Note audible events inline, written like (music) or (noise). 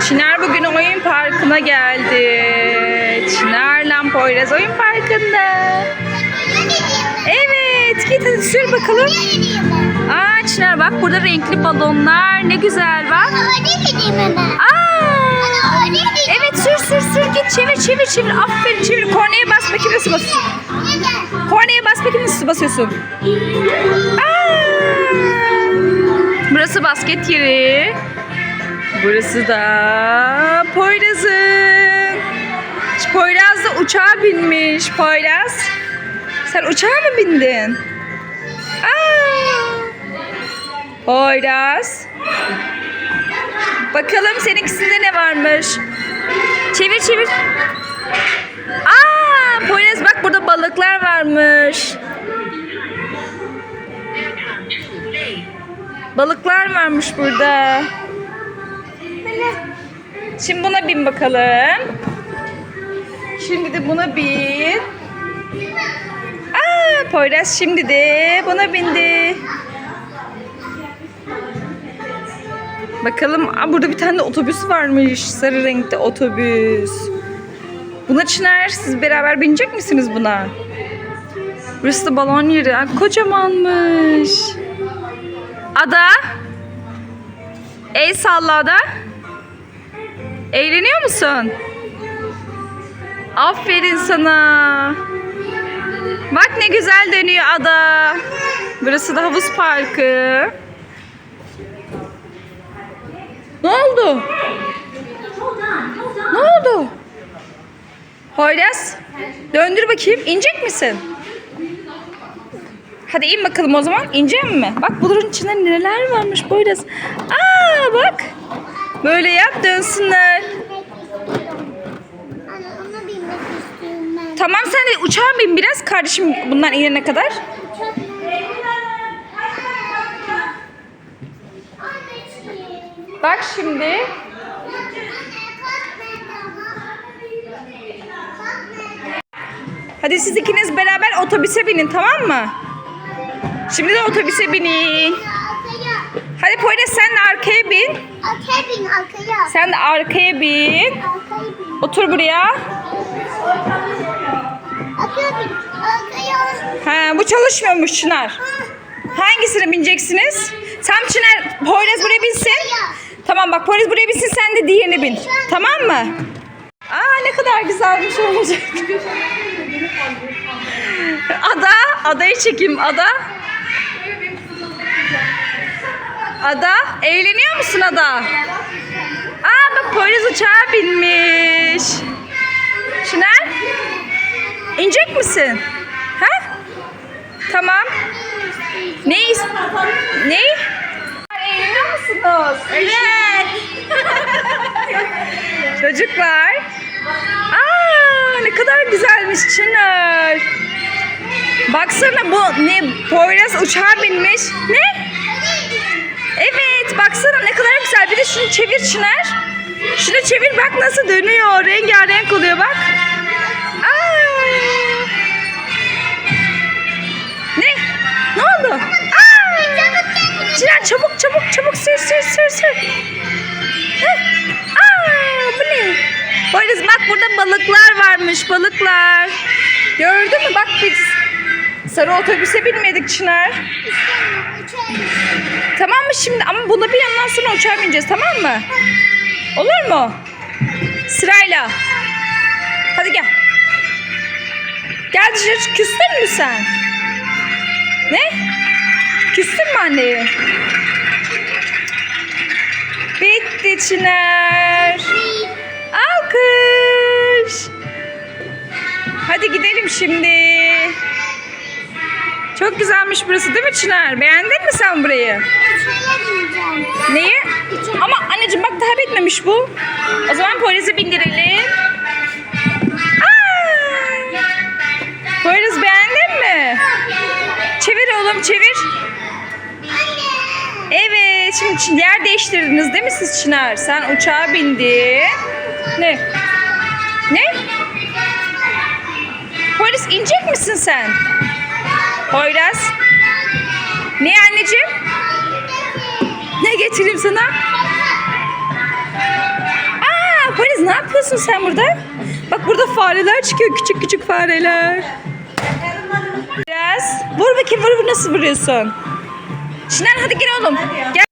Çınar bugün oyun parkına geldi. Çınar'la Poyraz oyun parkında. Evet git hadi sür bakalım. Aa Çınar bak burada renkli balonlar ne güzel bak. Aa. Evet sür sür sür git çevir çevir çevir. Aferin çevir. Kornaya bas nasıl basıyorsun. Kornaya bas nasıl basıyorsun. Aa. Burası basket yeri. Burası da Poyraz'ın. Poyraz da uçağa binmiş. Poyraz. Sen uçağa mı bindin? Aa. Poyraz. Bakalım seninkisinde ne varmış? Çevir çevir. Aa, Poyraz bak burada balıklar varmış. Balıklar varmış burada. Şimdi buna bin bakalım. Şimdi de buna bin. Aa, Poyraz şimdi de buna bindi. Bakalım. Aa, burada bir tane de otobüs varmış. Sarı renkte otobüs. Buna Çınar siz beraber binecek misiniz buna? Burası da balon yeri. Aa, kocamanmış. Ada. El salla Ada. Eğleniyor musun? Aferin sana. Bak ne güzel dönüyor ada. Burası da havuz parkı. Ne oldu? Ne oldu? Poyraz, döndür bakayım. İnecek misin? Hadi in bakalım o zaman. İnecek mi? Bak bunun içinde neler varmış Poyraz. Aa bak. Böyle yap dönsünler. Tamam sen de uçağa bin biraz kardeşim bundan inene kadar. Bak şimdi. Hadi siz ikiniz beraber otobüse binin tamam mı? Şimdi de otobüse binin. Hadi Poyraz sen de arkaya bin. Arkaya bin arkaya. Sen de arkaya bin. Arkaya bin. Otur buraya. Arkaya bin. Arkaya. Ha, bu çalışmıyormuş Çınar. Hangisine bineceksiniz? Tam Çınar, Poyraz buraya binsin. Tamam bak Poyraz buraya binsin sen de diğerine bin. Tamam mı? Aa ne kadar güzelmiş olacak. Ada, adayı çekeyim. Ada. Ada, eğleniyor musun Ada? Aa bak Poyraz uçağa binmiş. Çınar, inecek misin? Ha? Tamam. Ne Ne? Eğleniyor musunuz? Evet. (laughs) Çocuklar. Aa ne kadar güzelmiş Çınar. Baksana bu ne? Poyraz uçağa binmiş. Ne? Evet baksana ne kadar güzel. Bir de şunu çevir Çınar. Şunu çevir bak nasıl dönüyor. Rengarenk oluyor bak. Aa. Ne? Ne oldu? Aa! Çınar çabuk çabuk çabuk sür sür sür sür. Aa, bu ne? Poyraz bak burada balıklar varmış balıklar. Gördün mü bak biz sarı otobüse binmedik Çınar. Tamam mı şimdi ama buna bir yandan sonra uçağa bineceğiz tamam mı? Olur mu? Sırayla. Hadi gel. Gel dışarı küstün mü sen? Ne? Küstün mü anneye? Bitti Çınar. Alkış. Hadi gidelim şimdi. Çok güzelmiş burası değil mi Çınar? Beğendin mi sen burayı? Neyi? Ama anneciğim bak daha bitmemiş bu. O zaman Poyraz'ı bindirelim. Aa! Beğendin mi? Çevir oğlum çevir. Evet şimdi yer değiştirdiniz değil mi siz Çınar? Sen uçağa bindin. Ne? Ne? Poyraz inecek misin sen? Poyraz. Ne anneciğim? Ne getireyim sana? yapıyorsun sen burada? Bak burada fareler çıkıyor. Küçük küçük fareler. Biraz. Vur bakayım vur vur nasıl vuruyorsun? Çınar hadi gel oğlum. Gel.